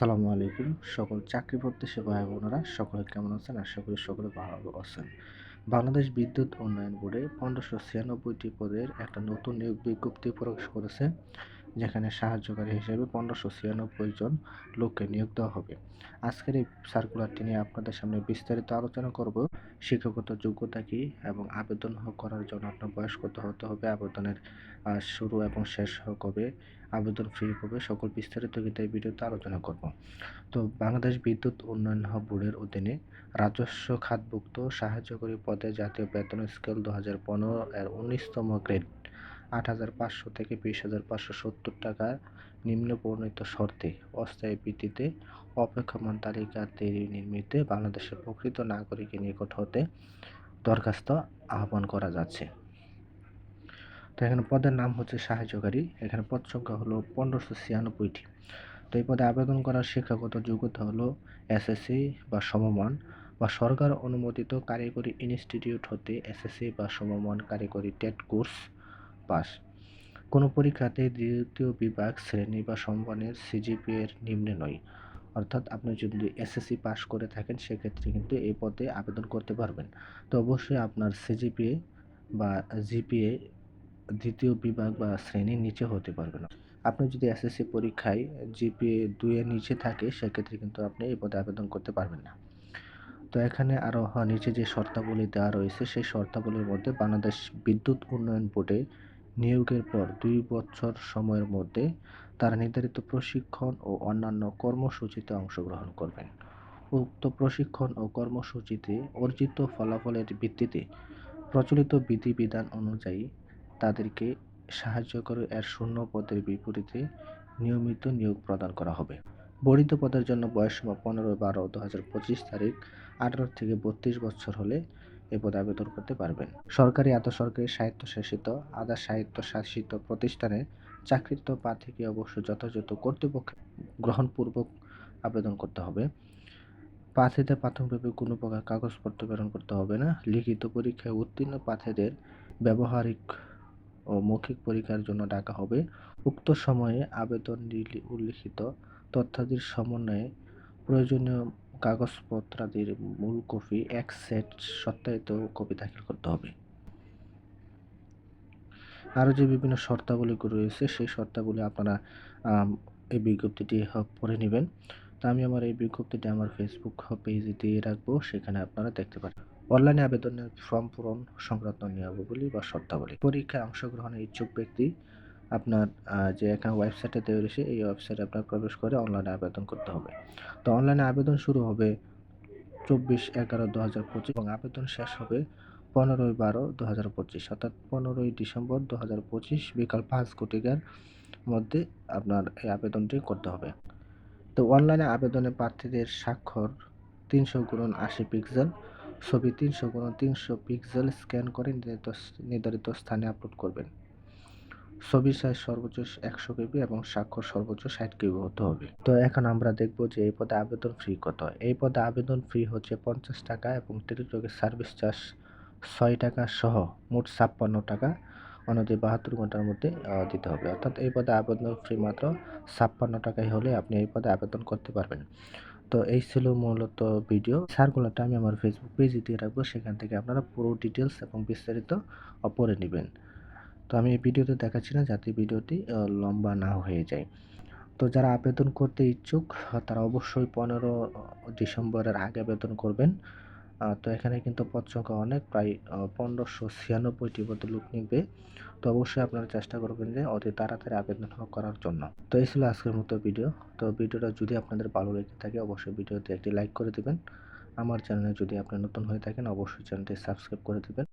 আসসালামু আলাইকুম। সকল চাকরি প্রত্যাশী ভাই বোনেরা, সকলে কেমন আছেন? আশা করি সকলে ভালো আছেন। বাংলাদেশ বিদ্যুৎ উন্নয়ন বোর্ডে পনেরোশো ছিয়ানব্বইটি পদের একটা নতুন নিয়োগ বিজ্ঞপ্তি প্রকাশ করেছে। যেখানে সাহায্যকারী হিসেবে পনেরোশো ছিয়ানব্বই জন লোককে নিয়োগ দেওয়া হবে। আজকের এই সার্কুলারটি নিয়ে আপনাদের সামনে বিস্তারিত আলোচনা করব। শিক্ষাগত যোগ্যতা কী এবং আবেদন করার জন্য আপনার বয়স কত হতে হবে, আবেদনের শুরু এবং শেষ কবে, আবেদন ফ্রি হবে সকল বিস্তারিত কিন্তু এই ভিডিওতে আলোচনা করব। তো বাংলাদেশ বিদ্যুৎ উন্নয়ন বোর্ডের অধীনে রাজস্ব খাতভুক্ত সাহায্যকারী পদে জাতীয় বেতন স্কেল দু হাজার পনেরো এর উনিশতম গ্রেড আট হাজার পাঁচশো থেকে বিশ হাজার পাঁচশো সত্তর টাকা নিম্ন বর্ণিত শর্তে অস্থায়ী ভিত্তিতে অপেক্ষমান তালিকা তৈরি নির্মিতে বাংলাদেশের প্রকৃত নাগরিকের নিকট হতে দরখাস্ত আহ্বান করা যাচ্ছে। তো এখানে পদের নাম হচ্ছে সাহায্যকারী এখানে পদ সংখ্যা হলো পনেরোশো ছিয়ানব্বইটি। তো এই পদে আবেদন করার শিক্ষাগত যোগ্যতা হলো এসএসসি বা সমমান বা সরকার অনুমোদিত কারিগরি ইনস্টিটিউট হতে এসএসসি বা সমমান কারিগরি টেট কোর্স পাস। কোনো পরীক্ষাতে দ্বিতীয় বিভাগ, শ্রেণি বা সম্মানের সিজিপি এর নিম্নে নয়। অর্থাৎ আপনি যদি এসএসসি পাস করে থাকেন, সেক্ষেত্রে কিন্তু এই পদে আবেদন করতে পারবেন। তো অবশ্যই আপনার সিজিপিএ বা জিপিএ দ্বিতীয় বিভাগ বা শ্রেণির নিচে হতে পারবে না। আপনি যদি এসএসসি পরীক্ষায় জিপিএ দুইয়ের নিচে থাকে, সেক্ষেত্রে কিন্তু আপনি এই পদে আবেদন করতে পারবেন না। তো এখানে আরও নিচে যে শর্তাবলী দেওয়া রয়েছে, সেই শর্তাবলীর মধ্যে বাংলাদেশ বিদ্যুৎ উন্নয়ন বোর্ডে নিয়োগের পর দুই বছর সময়ের মধ্যে তারা নির্ধারিত প্রশিক্ষণ ও অন্যান্য কর্মসূচিতে অংশগ্রহণ করবেন। উক্ত প্রশিক্ষণ ও কর্মসূচিতে অর্জিত ফলাফলের ভিত্তিতে প্রচলিত বিধিবিধান অনুযায়ী তাদেরকে সাহায্য করে এর শূন্য পদের বিপরীতে নিয়মিত নিয়োগ প্রদান করা হবে। বর্ধিত পদের জন্য বয়সসীমা পনেরো বারো দু হাজার পঁচিশ তারিখ আঠারো থেকে বত্রিশ বছর হলে এ পদে আবেদন করতে পারবেন। সরকারি আধা সরকারি স্বায়ত্তশাসিত আধা স্বায়ত্তশাসিত প্রতিষ্ঠানে চাকরিত প্রার্থীকে অবশ্য যথাযথ কর্তৃপক্ষ গ্রহণপূর্বক আবেদন করতে হবে। প্রার্থীদের প্রাথমিকভাবে কোনো প্রকার কাগজপত্র প্রেরণ করতে হবে না। লিখিত পরীক্ষায় উত্তীর্ণ প্রার্থীদের ব্যবহারিক ও মৌখিক পরীক্ষার জন্য ডাকা হবে। উক্ত সময়ে আবেদন উল্লিখিত তথ্যাদির সমন্বয়ে প্রয়োজনীয় কাগজপত্রাদির মূল কপি এক সেট সত্যায়িত কপি দাখিল করতে হবে। আরও যে বিভিন্ন শর্তাবলী রয়েছে, সেই শর্তাবলী আপনারা এই বিজ্ঞপ্তিটি পড়ে নেবেন। তো আমি আমার এই বিজ্ঞপ্তিটি আমার ফেসবুক পেজে দিয়ে রাখব, সেখানে আপনারা দেখতে পারেন। অনলাইনে আবেদনের ফর্ম পূরণ সংক্রান্ত নিয়মাবলী বা শর্তাবলী। পরীক্ষায় অংশগ্রহণের ইচ্ছুক ব্যক্তি আপনার যে এখানে ওয়েবসাইটে দেওয়া রয়েছে এই ওয়েবসাইটে আপনার প্রবেশ করে অনলাইনে আবেদন করতে হবে। তো অনলাইনে আবেদন শুরু হবে চব্বিশ এগারো দু হাজার পঁচিশ এবং আবেদন শেষ হবে পনেরোই বারো দু হাজার পঁচিশ, অর্থাৎ পনেরোই ডিসেম্বর দু হাজার পঁচিশ বিকাল পাঁচ কোটিকার মধ্যে আপনার এই আবেদনটি করতে হবে। তো অনলাইনে আবেদনে প্রার্থীদের স্বাক্ষর তিনশো গুণন আশি পিক্সেল ছবি তিনশো গুণন তিনশো পিক্সেল স্ক্যান করে নির্ধারিত স্থানে আপলোড করবেন। ছবি সাইজ সর্বোচ্চ একশো কেবি এবং স্বাক্ষর সর্বোচ্চ ষাট কেবি হতে হবে। তো এখন আমরা দেখব যে এই পদে আবেদন ফ্রি কত। এই পদে আবেদন ফ্রি হচ্ছে পঞ্চাশ টাকা এবং টেলিটকের সার্ভিস চার্জ ছয় টাকা সহ মোট ছাপ্পান্ন টাকা অনদি বাহাত্তর ঘণ্টার মধ্যে দিতে হবে। অর্থাৎ এই পদে আবেদন ফ্রি মাত্র ছাপ্পান্ন টাকাই হলে আপনি এই পদে আবেদন করতে পারবেন। তো এই ছিল মূলত ভিডিও সার্কুলারটা আমি আমার ফেসবুক পেজে দিয়ে রাখব। সেখান থেকে আপনারা পুরো ডিটেলস এবং বিস্তারিত পড়ে নেবেন। তো আমি এই ভিডিওতে দেখাচ্ছি না যাতে ভিডিওটি লম্বা না হয়ে যায়। তো যারা আবেদন করতে ইচ্ছুক, তারা অবশ্যই পনেরো ডিসেম্বরের আগে আবেদন করবেন। তো এখানে কিন্তু পদ সংখ্যা অনেক, প্রায় পনেরোশো ছিয়ানব্বইটি মতো লোক নিবে। তো অবশ্যই আপনারা চেষ্টা করবেন যে অতি তাড়াতাড়ি আবেদন করার জন্য। তো এই ছিল আজকের মতো ভিডিও। তো ভিডিওটা যদি আপনাদের ভালো লেগে থাকে, অবশ্যই ভিডিওতে একটি লাইক করে দেবেন। আমার চ্যানেলে যদি আপনি নতুন হয়ে থাকেন, অবশ্যই চ্যানেলটি সাবস্ক্রাইব করে দেবেন।